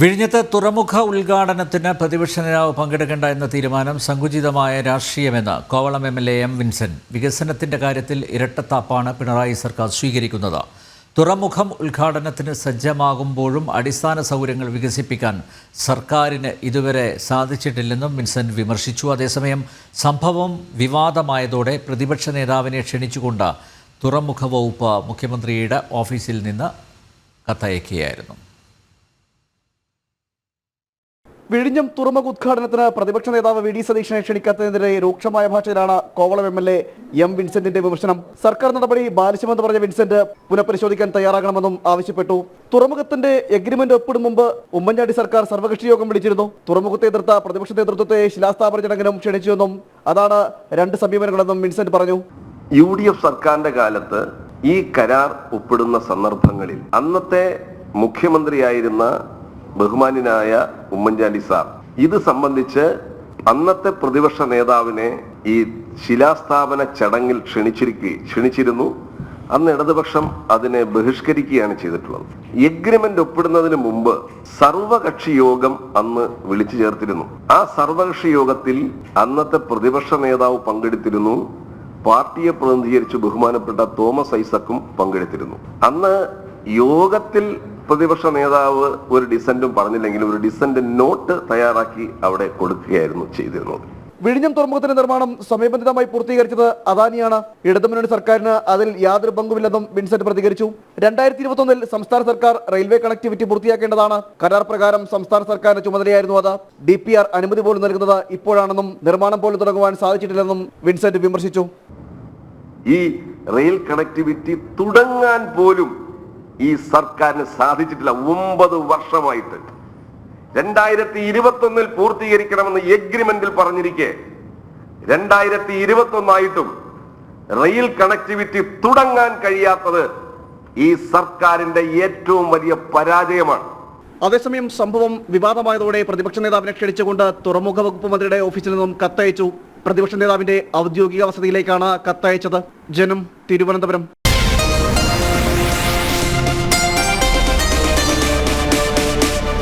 വിഴിഞ്ഞത്ത് തുറമുഖ ഉദ്ഘാടനത്തിന് പ്രതിപക്ഷ നേതാവ് പങ്കെടുക്കേണ്ട എന്ന തീരുമാനം സങ്കുചിതമായ രാഷ്ട്രീയമെന്ന് Kovalam M L A M Vincent. വികസനത്തിന്റെ കാര്യത്തിൽ ഇരട്ടത്താപ്പാണ് പിണറായി സർക്കാർ സ്വീകരിക്കുന്നത്. തുറമുഖം ഉദ്ഘാടനത്തിന് സജ്ജമാകുമ്പോഴും അടിസ്ഥാന സൗകര്യങ്ങൾ വികസിപ്പിക്കാൻ സർക്കാരിന് ഇതുവരെ സാധിച്ചിട്ടില്ലെന്നും വിൻസെന്റ് വിമർശിച്ചു. അതേസമയം സംഭവം വിവാദമായതോടെ പ്രതിപക്ഷ നേതാവിനെ ക്ഷണിച്ചുകൊണ്ട് തുറമുഖ വകുപ്പ് മുഖ്യമന്ത്രിയുടെ ഓഫീസിൽ നിന്ന് കത്തയക്കുകയായിരുന്നു. വിഴിഞ്ഞം തുറമുഖ ഉദ്ഘാടനത്തിന് പ്രതിപക്ഷ നേതാവ് വി ഡി സതീശനെ ക്ഷണിക്കാത്തതിനെതിരെ രൂക്ഷമായ ഭാഷയിലാണ് Kovalam M L A M വിൻസെന്റിന്റെ വിമർശനം. സർക്കാർ നടപടി ബാലിശമെന്ന് പറഞ്ഞ വിൻസെന്റ് പുനഃപരിശോധിക്കാൻ തയ്യാറാകണമെന്നും ആവശ്യപ്പെട്ടു. തുറമുഖത്തിന്റെ എഗ്രിമെന്റ് ഒപ്പിടും മുമ്പ് ഉമ്മൻചാണ്ടി സർക്കാർ സർവകക്ഷി യോഗം വിളിച്ചിരുന്നു. തുറമുഖത്തെ എതിർത്ത പ്രതിപക്ഷ നേതൃത്വത്തെ ശിലാസ്ഥാപന ചടങ്ങിനും ക്ഷണിച്ചുവെന്നും അതാണ് രണ്ട് സമീപനങ്ങളെന്നും വിൻസെന്റ് പറഞ്ഞു. യു ഡി എഫ് സർക്കാരിന്റെ കാലത്ത് ഈ കരാർ ഒപ്പിടുന്ന സന്ദർഭങ്ങളിൽ അന്നത്തെ മുഖ്യമന്ത്രിയായിരുന്ന ബഹുമാന്യനായ ഉമ്മൻചാണ്ടി സാർ. ഇത് സംബന്ധിച്ച് അന്നത്തെ പ്രതിപക്ഷ നേതാവിനെ ഈ ശിലാസ്ഥാപന ചടങ്ങിൽ ക്ഷണിച്ചിരിക്കുക ക്ഷണിച്ചിരുന്നു. അന്ന് ഇടതുപക്ഷം അതിനെ ബഹിഷ്കരിക്കുകയാണ് ചെയ്തിട്ടുള്ളത്. എഗ്രിമെന്റ് ഒപ്പിടുന്നതിന് മുമ്പ് സർവകക്ഷി യോഗം അന്ന് വിളിച്ചു ചേർത്തിരുന്നു. ആ സർവകക്ഷി യോഗത്തിൽ അന്നത്തെ പ്രതിപക്ഷ നേതാവ് പങ്കെടുത്തിരുന്നു. പാർട്ടിയെ പ്രതിനിധീകരിച്ച് ബഹുമാനപ്പെട്ട തോമസ് ഐസക്കും പങ്കെടുത്തിരുന്നു. അന്ന് യോഗത്തിൽ പ്രതിപക്ഷ നേതാവ് ഒരു ഡിസന്റും പറഞ്ഞില്ലെങ്കിൽ ഒരു ഡിസന്റ് നോട്ട് തയ്യാറാക്കി അവിടെ കൊടുക്കുകയായിരുന്നു ചെയ്തിരുന്നത്. വിഴിഞ്ഞം തുറമുഖത്തിന്റെ നിർമ്മാണം സമയബന്ധിതമായി പൂർത്തീകരിച്ചത് അദാനിയാണ്. ഇടതുമുന്നണി സർക്കാരിന് അതിൽ യാതൊരു പങ്കുമില്ലെന്നും വിൻസെന്റ് പ്രതികരിച്ചു. രണ്ടായിരത്തി ഇരുപത്തൊന്നിൽ സംസ്ഥാന സർക്കാർ റെയിൽവേ കണക്ടിവിറ്റി പൂർത്തിയാക്കേണ്ടതാണ്. കരാർ പ്രകാരം സംസ്ഥാന സർക്കാരിന്റെ ചുമതലയായിരുന്നു അത്. ഡി പി ആർ അനുമതി പോലും നൽകുന്നത് ഇപ്പോഴാണെന്നും നിർമ്മാണം പോലും തുടങ്ങുവാൻ സാധിച്ചിട്ടില്ലെന്നും വിൻസെന്റ് വിമർശിച്ചു. ഈ റെയിൽ കണക്ടിവിറ്റി തുടങ്ങാൻ പോലും ഈ സർക്കാരിന് സാധിച്ചിട്ടില്ല. ഒമ്പത് വർഷമായിട്ട്. രണ്ടായിരത്തി ഇരുപത്തി ഒന്നിൽ പൂർത്തീകരിക്കണമെന്ന് എഗ്രിമെന്റിൽ പറഞ്ഞിരിക്കെ. രണ്ടായിരത്തി ഇരുപത്തി ഒന്നായിട്ടും റെയിൽ കണക്ടിവിറ്റി തുടങ്ങാൻ കഴിയാത്തത് ഈ സർക്കാരിന്റെ ഏറ്റവും വലിയ പരാജയമാണ്. അതേസമയം സംഭവം വിവാദമായതോടെ പ്രതിപക്ഷ നേതാവിനെ ക്ഷണിച്ചുകൊണ്ട് തുറമുഖ വകുപ്പ് മന്ത്രിയുടെ ഓഫീസിൽ നിന്നും കത്തയച്ചു. പ്രതിപക്ഷ നേതാവിന്റെ ഔദ്യോഗിക വസതിയിലേക്കാണ് കത്തയച്ചത്. ജനം തിരുവനന്തപുരം.